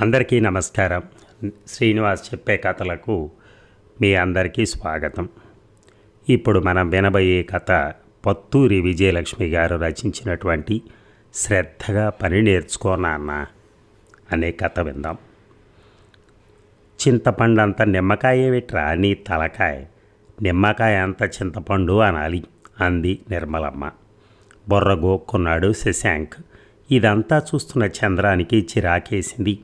అందరికీ నమస్కారం. శ్రీనివాస్ చెప్పే కథలకు మీ అందరికీ స్వాగతం. ఇప్పుడు మనం వినబోయే కథ పత్తూరి విజయలక్ష్మి గారు రచించినటువంటి శ్రద్ధగా పని నేర్చుకో నాన్న అనే కథ విందాం. చింతపండు అంత నిమ్మకాయ విట్రా నీ తలకాయ? నిమ్మకాయ అంత చింతపండు అనాలి అంది నిర్మలమ్మ. బొర్ర గోక్కున్నాడు శశాంక్. ఇదంతా చూస్తున్న చంద్రానికి చిరాకేసింది.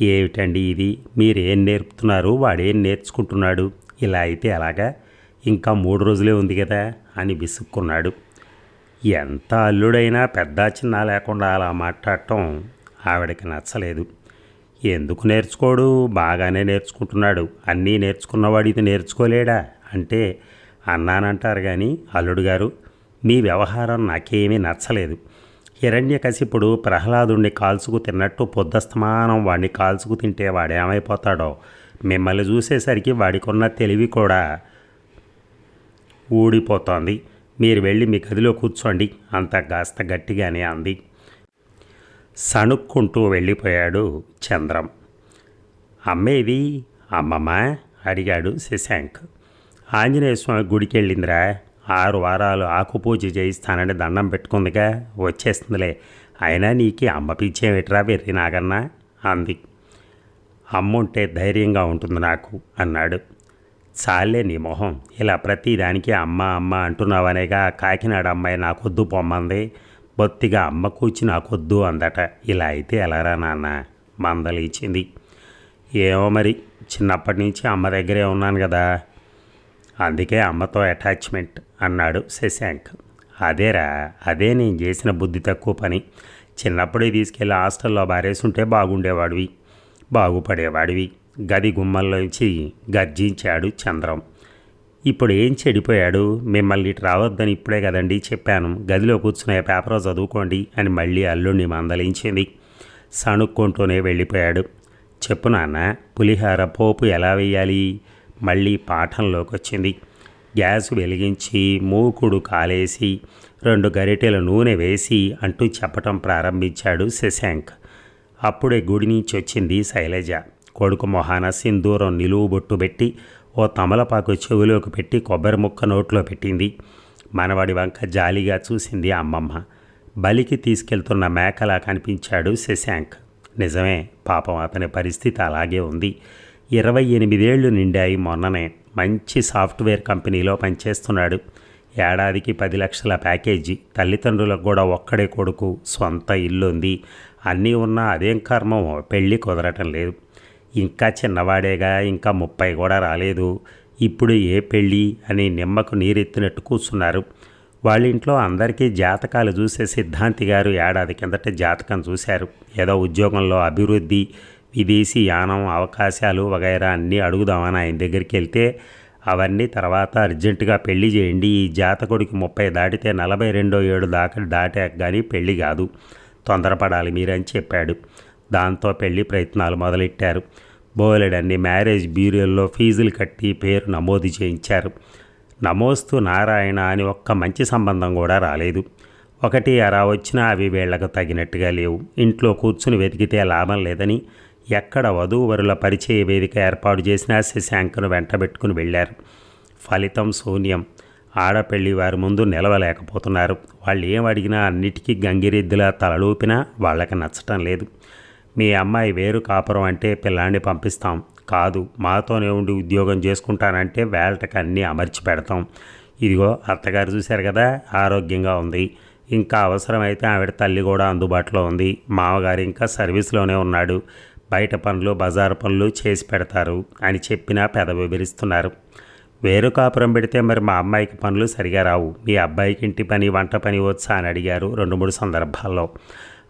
ఏమిటండి ఇది? మీరేం నేర్పుతున్నారు? వాడేం నేర్చుకుంటున్నాడు? ఇలా అయితే అలాగా ఇంకా మూడు రోజులే ఉంది కదా అని విసుక్కున్నాడు. ఎంత అల్లుడైనా పెద్ద చిన్న లేకుండా అలా మాట్లాడటం ఆవిడకి నచ్చలేదు. ఎందుకు నేర్చుకోడు? బాగానే నేర్చుకుంటున్నాడు. అన్నీ నేర్చుకున్నవాడు ఇది నేర్చుకోలేడా? అంటే అన్నానంటారు కానీ అల్లుడు గారు మీ వ్యవహారం నాకేమీ నచ్చలేదు. హిరణ్యకశిపుడు ప్రహ్లాదుణ్ణి కాల్చుకు తిన్నట్టు పొద్దస్తమానం వాడిని కాల్చుకు తింటే వాడేమైపోతాడో? మిమ్మల్ని చూసేసరికి వాడికున్న తెలివి కూడా ఊడిపోతోంది. మీరు వెళ్ళి మీ గదిలో కూర్చోండి అంత కాస్త గట్టిగానే అంది. సణుక్కుంటూ వెళ్ళిపోయాడు చంద్రం. అమ్మేది అమ్మమ్మ? అడిగాడు శశాంక్. ఆంజనేయ స్వామి గుడికి వెళ్ళిందిరా ఆరు వారాలు ఆకుపూజ చేయిస్తానని దండం పెట్టుకుందిగా. వచ్చేస్తుందిలే అయినా నీకు అమ్మ పిచ్చేమిట్రా వెర్రి నాగన్న? అంది. అమ్ముంటే ధైర్యంగా ఉంటుంది నాకు అన్నాడు. చాలే నీ మొహం. ఇలా ప్రతిదానికి అమ్మ అమ్మ అంటున్నావనేగా కాకినాడ అమ్మాయి నాకొద్దు పొమ్మంది బొత్తిగా అమ్మ కూర్చి నాకొద్దు అందట. ఇలా అయితే ఎలారా నాన్న? మందలిచ్చింది ఏమో మరి చిన్నప్పటి నుంచి అమ్మ దగ్గరే ఉన్నాను కదా. అందుకే అమ్మతో అటాచ్మెంట్ అన్నాడు శశాంక్. అదేరా అదే నేను చేసిన బుద్ధి తక్కువ పని. చిన్నప్పుడే తీసుకెళ్ళి హాస్టల్లో బారేసుంటే బాగుండేవాడివి. బాగుపడేవాడివి. గది గుమ్మల్లోంచి గర్జించాడు చంద్రం. ఇప్పుడు ఏం చెడిపోయాడు? మిమ్మల్ని ఇటు రావద్దని ఇప్పుడే కదండి చెప్పాను. గదిలో కూర్చునే పేపర్ చదువుకోండి అని మళ్ళీ అల్లుడిని మందలించింది. సణుక్కుంటూనే వెళ్ళిపోయాడు. చెప్పు నాన్న పులిహార పోపు ఎలా వేయాలి మళ్ళీ పాఠంలోకి వచ్చింది గ్యాస్ వెలిగించి మూకుడు కాలేసి రెండు గరిటెల నూనె వేసి అంటూ చెప్పటం ప్రారంభించాడు శశాంక్. అప్పుడే గుడి నుంచి వచ్చింది శైలజ. కొడుకు మొహాన సింధూరం నిలువు బొట్టు పెట్టి ఓ తమలపాకు చెవిలోకి పెట్టి కొబ్బరి ముక్క నోట్లో పెట్టింది. మనవాడి వంక జాలిగా చూసింది అమ్మమ్మ. బలికి తీసుకెళ్తున్న మేకలా కనిపించాడు శశాంక్. నిజమే పాపం అతని పరిస్థితి అలాగే ఉంది. ఇరవై ఎనిమిదేళ్ళు నిండాయి మొన్ననే. మంచి సాఫ్ట్వేర్ కంపెనీలో పనిచేస్తున్నాడు. ఏడాదికి పది లక్షల ప్యాకేజీ. తల్లిదండ్రులకు కూడా ఒక్కడే కొడుకు సొంత ఇల్లు ఉంది అన్నీ ఉన్నా అదేం కర్మం? పెళ్ళి కుదరటం లేదు. ఇంకా చిన్నవాడేగా ఇంకా ముప్పై కూడా రాలేదు. ఇప్పుడు ఏ పెళ్ళి? అని నిమ్మకు నీరెత్తినట్టు కూర్చున్నారు. వాళ్ళ ఇంట్లో అందరికీ జాతకాలు చూసే సిద్ధాంతి గారు ఏడాది కిందట జాతకం చూశారు. ఏదో ఉద్యోగంలో అభివృద్ధి విదేశీ యానం అవకాశాలు వగైరా అన్నీ అడుగుదామని ఆయన దగ్గరికి వెళ్తే అవన్నీ తర్వాత అర్జెంటుగా పెళ్ళి చేయండి. ఈ జాతకుడికి ముప్పై దాటితే నలభై రెండో ఏడు దాకా దాటాక కానీ పెళ్ళి కాదు. తొందరపడాలి మీరని చెప్పాడు. దాంతో పెళ్ళి ప్రయత్నాలు మొదలెట్టారు. బోలెడన్ని మ్యారేజ్ బ్యూరోల్లో ఫీజులు కట్టి పేరు నమోదు చేయించారు. నమోస్తు నారాయణ అని ఒక్క మంచి సంబంధం కూడా రాలేదు. ఒకటి అరా వచ్చినా అవి వీళ్ళకు తగినట్టుగా లేవు. ఇంట్లో కూర్చుని వెతికితే లాభం లేదని ఎక్కడ వధూవరుల పరిచయ వేదిక ఏర్పాటు చేసినా శశాంకను వెంటబెట్టుకుని వెళ్ళారు. ఫలితం శూన్యం. ఆడపెళ్ళి వారి ముందు నిలవలేకపోతున్నారు. వాళ్ళు ఏం అడిగినా అన్నిటికీ గంగిరెద్దులా తలలూపినా వాళ్ళకి నచ్చటం లేదు. మీ అమ్మాయి వేరు కాపురం అంటే పిల్లాన్ని పంపిస్తాం. కాదు మాతోనే ఉండి ఉద్యోగం చేసుకుంటానంటే వేళటకి అన్నీ అమర్చి పెడతాం. ఇదిగో అత్తగారు చూశారు కదా ఆరోగ్యంగా ఉంది. ఇంకా అవసరమైతే ఆవిడ తల్లి కూడా అందుబాటులో ఉంది. మామగారు ఇంకా సర్వీస్లోనే ఉన్నాడు. బయట పనులు బజారు పనులు చేసి పెడతారు అని చెప్పినా పెద వివరిస్తున్నారు. వేరు కాపురం పెడితే మరి మా అమ్మాయికి పనులు సరిగా రావు. మీ అబ్బాయికి ఇంటి పని వంట పని వచ్చా అని అడిగారు రెండు మూడు సందర్భాల్లో.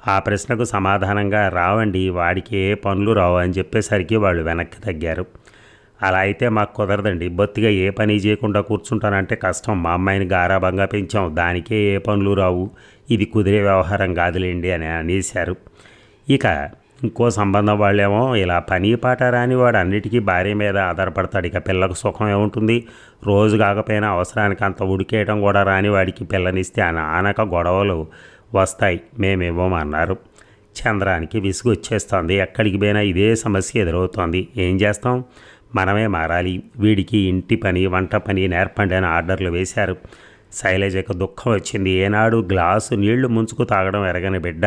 ఆ ప్రశ్నకు సమాధానంగా రావండి వాడికి ఏ పనులు రావు అని చెప్పేసరికి వాళ్ళు వెనక్కి తగ్గారు. అలా అయితే మాకు కుదరదండి. బొత్తిగా ఏ పని చేయకుండా కూర్చుంటానంటే కష్టం. మా అమ్మాయిని గారాభంగా పెంచాం. దానికే ఏ పనులు రావు. ఇది కుదిరే వ్యవహారం కాదులేండి అని అనేశారు. ఇక ఇంకో సంబంధం వాళ్ళేమో ఇలా పని పాట రాని వాడు అన్నిటికీ భార్య మీద ఆధారపడతాడు. ఇక పిల్లకు సుఖం ఏముంటుంది? రోజు కాకపోయినా అవసరానికి అంత ఉడికేయడం కూడా రాని వాడికి పిల్లనిస్తే ఆనక గొడవలు వస్తాయి. మేమేమోమన్నారు. చంద్రానికి విసుగు వచ్చేస్తోంది. ఎక్కడికి పోయినా ఇదే సమస్య ఎదురవుతోంది. ఏం చేస్తాం? మనమే మారాలి. వీడికి ఇంటి పని వంట పని నేర్పండి అని ఆర్డర్లు వేశారు. శైలజకు దుఃఖం వచ్చింది. ఏనాడు గ్లాసు నీళ్ళు ముంచుకు తాగడం ఎరగని బిడ్డ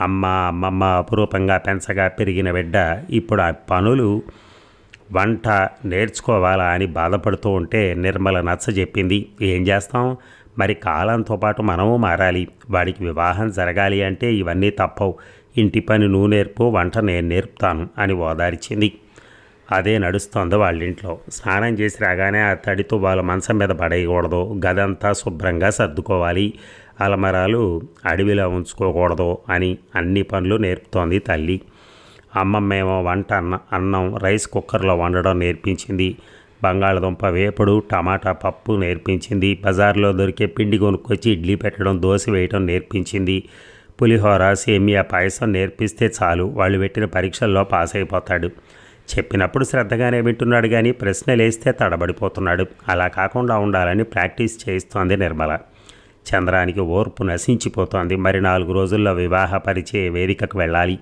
అమ్మ అమ్మమ్మ అపురూపంగా పెంచగా పెరిగిన బిడ్డ ఇప్పుడు ఆ పనులు వంట నేర్చుకోవాలా అని బాధపడుతూ ఉంటే నిర్మల నచ్చ చెప్పింది. ఏం చేస్తాం? మరి కాలంతో పాటు మనము మారాలి. వాడికి వివాహం జరగాలి అంటే ఇవన్నీ తప్పవు. ఇంటి పని నువ్వు నేర్పు వంట నేను నేర్పుతాను అని ఓదార్చింది. అదే నడుస్తోంది వాళ్ళ ఇంట్లో స్నానం చేసి రాగానే ఆ తడితో వాళ్ళ మంచం మీద పడేయకూడదు. గదంతా శుభ్రంగా సర్దుకోవాలి. అలమరాలు అడవిలో ఉంచుకోకూడదు అని అన్ని పనులు నేర్పుతోంది తల్లి. అమ్మమ్మేమో వంట అన్న అన్నం రైస్ కుక్కర్లో వండడం నేర్పించింది. బంగాళదుంప వేపుడు టమాటా పప్పు నేర్పించింది. బజార్లో దొరికే పిండి కొనుక్కొచ్చి ఇడ్లీ పెట్టడం దోశ వేయడం నేర్పించింది. పులిహోర సేమియా పాయసం నేర్పిస్తే చాలు. వాళ్ళు పెట్టిన పరీక్షల్లో పాస్ అయిపోతాడు చెప్పినప్పుడు శ్రద్ధగానే వింటున్నాడు కానీ ప్రశ్నలేస్తే తడబడిపోతున్నాడు. అలా కాకుండా ఉండాలని ప్రాక్టీస్ చేయిస్తోంది నిర్మల. చంద్రానికి ఓర్పు నశించిపోతోంది. మరి నాలుగు రోజుల్లో వివాహ పరిచయ వేదికకు వెళ్ళాలి.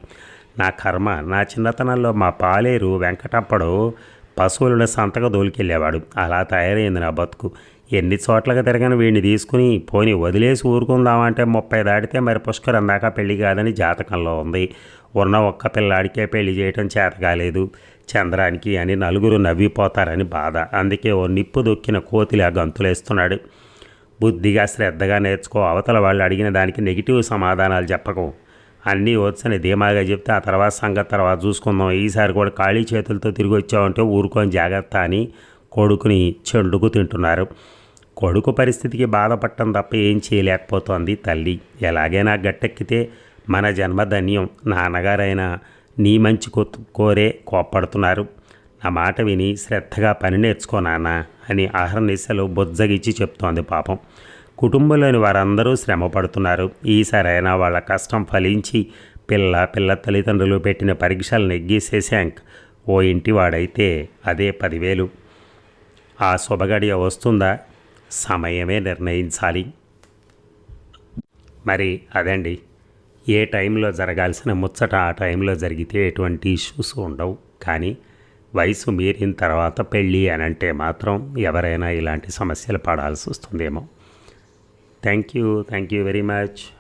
నా కర్మ నా చిన్నతనంలో మా పాలేరు వెంకటప్పడు పశువులను సంతగా దోలికెళ్ళేవాడు. అలా తయారైంది నా బతుకు. ఎన్ని చోట్లకి తిరగని వీడిని తీసుకుని పోని వదిలేసి ఊరుకుందామంటే ముప్పై దాటితే మరి పుష్కరం దాకా పెళ్ళి కాదని జాతకంలో ఉంది. ఉన్న ఒక్క పిల్లాడికే పెళ్ళి చేయటం చేత కాలేదు చంద్రానికి అని నలుగురు నవ్విపోతారని బాధ. అందుకే ఓ నిప్పు దొక్కిన కోతిలా గంతులేస్తున్నాడు. బుద్ధిగా శ్రద్ధగా నేర్చుకో. అవతల వాళ్ళు అడిగిన దానికి నెగిటివ్ సమాధానాలు చెప్పకు. అన్నీ వచ్చని ధీమాగా చెప్తే ఆ తర్వాత సంగతి తర్వాత చూసుకుందాం. ఈసారి కూడా ఖాళీ చేతులతో తిరిగి వచ్చామంటే ఊరుకొని జాగ్రత్త అని కొడుకుని చెండుకు తింటున్నారు. కొడుకు పరిస్థితికి బాధపడటం తప్ప ఏం చేయలేకపోతోంది తల్లి. ఎలాగైనా గట్టెక్కితే మన జన్మ ధన్యం నాన్నగారైనా నీ మంచి కొ- కోరే కోప్పడుతున్నారు. నా మాట విని శ్రద్ధగా పని నేర్చుకో నాన్న అని ఆహర్నిశలు బొజ్జగిచ్చి చెప్తోంది పాపం. కుటుంబంలోని వారందరూ శ్రమ పడుతున్నారు ఈసారైనా వాళ్ళ కష్టం ఫలించి పిల్ల పిల్ల తల్లిదండ్రులు పెట్టిన పరీక్షలు నెగ్గి ఓ ఇంటి వాడైతే అదే పదివేలు. ఆ శుభగడియ వస్తుందా? సమయమే నిర్ణయించాలి. మరి అదండి. ఏ టైంలో జరగాల్సిన ముచ్చట ఆ టైంలో జరిగితే ఎటువంటి ఇష్యూస్ ఉండవు. కానీ వయసు మీరిన తర్వాత పెళ్ళి అని అంటే మాత్రం ఎవరైనా ఇలాంటి సమస్యలు పడాల్సి వస్తుందేమో. Thank you thank you very much.